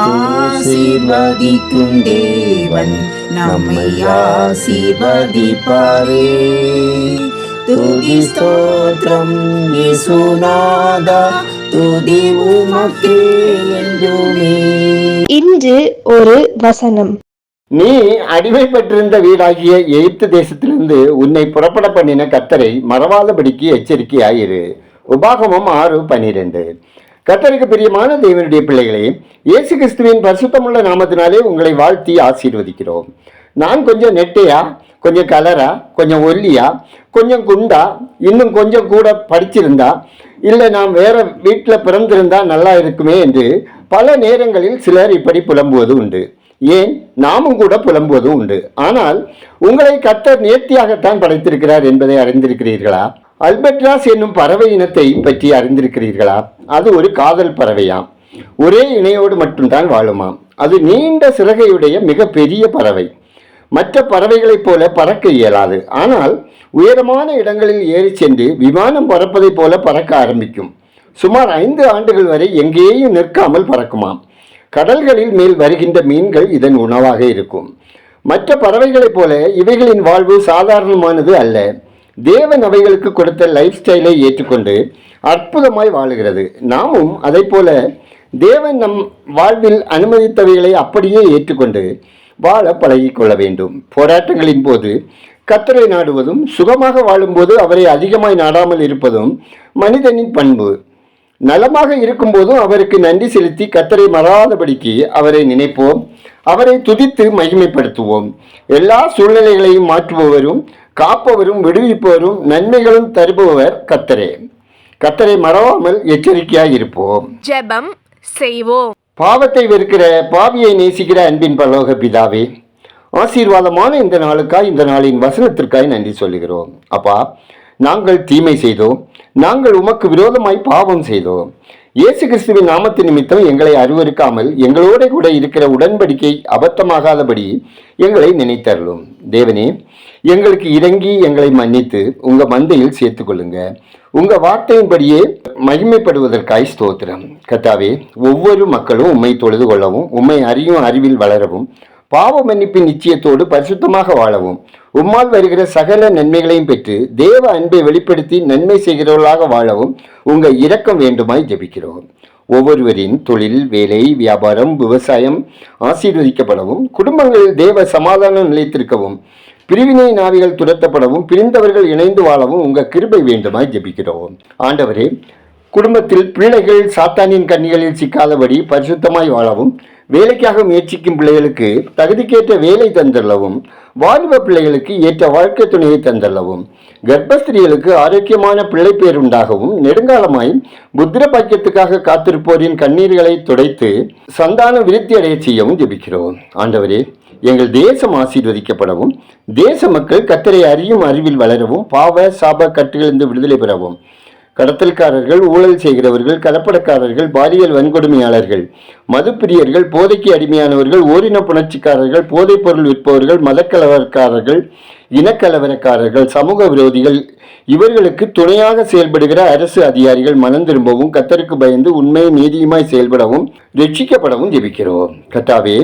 ஆசீர்வதிக்கும் தேவன் நம்மை ஆசீர்வதிப்பாரே. துதி ஸ்தோத்திரம் இயேசுநாதா துதி உமக்கே என்றுமே. இன்று ஒரு வசனம். நீ அடிமைப்பட்டிருந்த வீடாகிய எகிப்து தேசத்திலிருந்து உன்னை புறப்பட பண்ணின கத்தரை மறவாதபடிக்கு எச்சரிக்கையாயிரு. உபாகமம் ஆறு பனிரெண்டு. கத்தருக்கு பிரியமான தேவனுடைய பிள்ளைகளே இயேசு கிறிஸ்துவின் பரிசுத்தமுள்ள நாமத்தினாலே உங்களை வாழ்த்தி ஆசீர்வதிக்கிறோம். நான் கொஞ்சம் நெட்டையா கொஞ்சம் கலரா கொஞ்சம் ஒல்லியா கொஞ்சம் குண்டா இன்னும் கொஞ்சம் கூட படிச்சிருந்தா இல்லை நான் வேற வீட்டில் பிறந்திருந்தா நல்லா இருக்குமே என்று பல நேரங்களில் சிலர் இப்படி புலம்புவது உண்டு. ஏன்? நாமும் கூட புலம்புவதும் உண்டு. ஆனால் உங்களை கத்தர் நேர்த்தியாகத்தான் படைத்திருக்கிறார் என்பதை அறிந்திருக்கிறீர்களா? அல்பட்ராஸ் என்னும் பறவை இனத்தை பற்றி அறிந்திருக்கிறீர்களா? அது ஒரு காதல் பறவையாம் ஒரே இணையோடு மட்டும்தான் வாழுமாம் அது நீண்ட சிறகையுடைய மிக பெரிய பறவை. மற்ற பறவைகளைப் போல பறக்க இயலாது. ஆனால் உயரமான இடங்களில் ஏறி சென்று விமானம் பறப்பதைப் போல பறக்க ஆரம்பிக்கும். சுமார் ஐந்து ஆண்டுகள் வரை எங்கேயும் நிற்காமல் பறக்குமாம் கடல்களில் மேல் வருகின்ற மீன்கள் இதன் உணவாக இருக்கும். மற்ற பறவைகளைப் போல இவைகளின் வாழ்வு சாதாரணமானது அல்ல. தேவன் அவைகளுக்கு கொடுத்த லைஃப் ஸ்டைலை ஏற்றுக்கொண்டு அற்புதமாய் வாழுகிறது. நாமும் அதை போல தேவன் நம் வாழ்வில் அனுமதித்தவைகளை அப்படியே ஏற்றுக்கொண்டு வாழ பழகிக்கொள்ள வேண்டும். போராட்டங்களின் போது கத்தரை நாடுவதும் சுகமாக வாழும்போது அவரை அதிகமாய் நாடாமல் இருப்பதும் மனிதனின் பண்பு. நலமாக இருக்கும்போதும் அவருக்கு நன்றி செலுத்தி கத்தரை மறாதபடிக்கு அவரை நினைப்போம். அவரை துதித்து மகிமைப்படுத்துவோம். எல்லா சூழ்நிலைகளையும் மாற்றுபவரும் காப்பவரும் விடுவிப்பவரும் நன்மைகளும் தருபவர் கத்தரே கத்தரை மறவாமல் எச்சரிக்கையாய் இருப்போம். ஜெபம் செய்வோம். பாவத்தை வெறுக்கிற பாவியை நேசிக்கிற அன்பின் பரலோக பிதாவே ஆசீர்வாதமான இந்த நாளுக்காய் இந்த நாளின் வசனத்திற்காய் நன்றி சொல்லுகிறோம். அப்பா நாங்கள் தீமை செய்தோம் நாங்கள் உமக்கு விரோதமாய் பாவம் செய்தோம் இயேசு கிறிஸ்துவின் நாமத்து நிமித்தம் எங்களை அருவருக்காமல் எங்களோட கூட இருக்கிற உடன்படிக்கை அபத்தமாகாதபடி எங்களை நினைத்தருளும். தேவனே எங்களுக்கு இறங்கி எங்களை மன்னித்து உங்கள் மந்தையில் சேர்த்து கொள்ளுங்க உங்கள் வார்த்தையின்படியே மகிமைப்படுவதற்காய் ஸ்தோத்திரம். கத்தாவே ஒவ்வொரு மக்களும் உம்மை தொழுது கொள்ளவும் உம்மை அறியும் அறிவில் வளரவும் பாவ மன்னிப்பின் நிச்சயத்தோடு பரிசுத்தமாக வாழவும். உம்மால் வருகிற சகல நன்மைகளையும் பெற்று தேவ அன்பை வெளிப்படுத்தி நன்மை செய்கிறவர்களாக வாழவும் உங்கள் இரக்கம் வேண்டுமாய் ஜெபிக்கிறோம். ஒவ்வொருவரின் தொழில் வேலை வியாபாரம் விவசாயம் ஆசீர்வதிக்கப்படவும் குடும்பங்களில் தேவ சமாதானம் நிலைத்திருக்கவும் பிரிவினை நாவிகள் துரத்தப்படவும் பிரிந்தவர்கள் இணைந்து வாழவும் உங்கள் கிருபை வேண்டுமாய் ஜெபிக்கிறோம். ஆண்டவரே குடும்பத்தில் பிள்ளைகள் சாத்தானின் கண்ணிகளில் சிக்காதபடி பரிசுத்தமாய் வாழவும் வேலைக்காக முயற்சிக்கும் பிள்ளைகளுக்கு தகுதிக்கேற்ற வேலை தந்துள்ளவும் வாலிப பிள்ளைகளுக்கு ஏற்ற வாழ்க்கை துணையை தந்துள்ளவும் கர்ப்பஸ்திரீகளுக்கு ஆரோக்கியமான பிள்ளை பேர் உண்டாகவும் நெடுங்காலமாய் புத்திர பாக்கியத்துக்காக காத்திருப்போரின் கண்ணீர்களை துடைத்து சந்தான விருத்தி அடைய செய்யவும் ஜெபிக்கிறோம். ஆண்டவரே எங்கள் தேசம் ஆசீர்வதிக்கப்படவும் தேச மக்கள் கத்தரை அறியும் அறிவில் வளரவும் பாவ சாப கட்டுகளிலிருந்து விடுதலை பெறவும் கடத்தல்காரர்கள் ஊழல் செய்கிறவர்கள் கலப்படக்காரர்கள் பாலியல் வன்கொடுமையாளர்கள் மதுப்பிரியர்கள் போதைக்கு அடிமையானவர்கள் ஓரின புணர்ச்சிக்காரர்கள் போதைப் பொருள் விற்பவர்கள் மதக்கலவரக்காரர்கள் இனக்கலவரக்காரர்கள் சமூக விரோதிகள் இவர்களுக்கு துணையாக செயல்படுகிற அரசு அதிகாரிகள் மனம் திரும்பவும் கத்தருக்கு பயந்து உண்மை நீதியுமாய் செயல்படவும் ரட்சிக்கப்படவும் ஜெபிக்கிறோம். கத்தாவே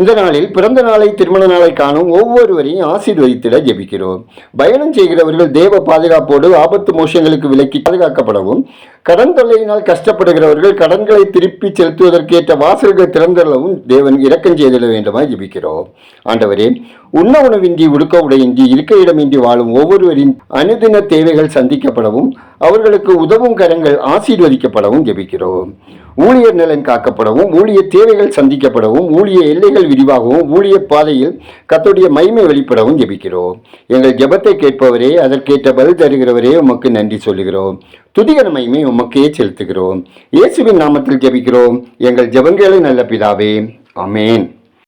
இந்த நாளில் பிறந்த நாளை திருமண நாளை காணும் ஒவ்வொருவரையும் ஆசீர்வதித்திட ஜெபிக்கிறோம். பயணம் செய்கிறவர்கள் தேவ பாதுகாப்போடு ஆபத்து மோஷங்களுக்கு விலக்கி பாதுகாக்கப்படவும் கடன் தொல்லையினால் கஷ்டப்படுகிறவர்கள் கடன்களை திருப்பி செலுத்துவதற்கேற்ற வாசல்கள் திறந்தளவும் தேவன் இரக்கம் செய்திட வேண்டுமாய் ஜெபிக்கிறோம். ஆண்டவரே உண்ண உணவின்றி உடுக்க உடையின்றி இருக்க இடமின்றி வாழும் ஒவ்வொருவரின் அனுதின தேவைகள் சந்திக்கப்படவும் அவர்களுக்கு உதவும் கரங்கள் ஆசீர்வதிக்கப்படவும் ஜெபிக்கிறோம். ஊழியர் நலன் காக்கப்படவும் ஊழிய தேவைகள் சந்திக்கப்படவும் ஊழிய எல்லைகள் விரிவாகவும் ஊழிய பாதையில் கத்துடைய மகிமை வெளிப்படவும் ஜெபிக்கிறோம். எங்கள் ஜெபத்தை கேட்பவரே அதற்கேற்ற பதில் தருகிறவரே உமக்கு நன்றி சொல்லுகிறோம். துதிகர மகிமை உமக்கே செலுத்துகிறோம். இயேசுவின் நாமத்தில் ஜெபிக்கிறோம். எங்கள் ஜெபங்களை நல்ல பிதாவே அமேன்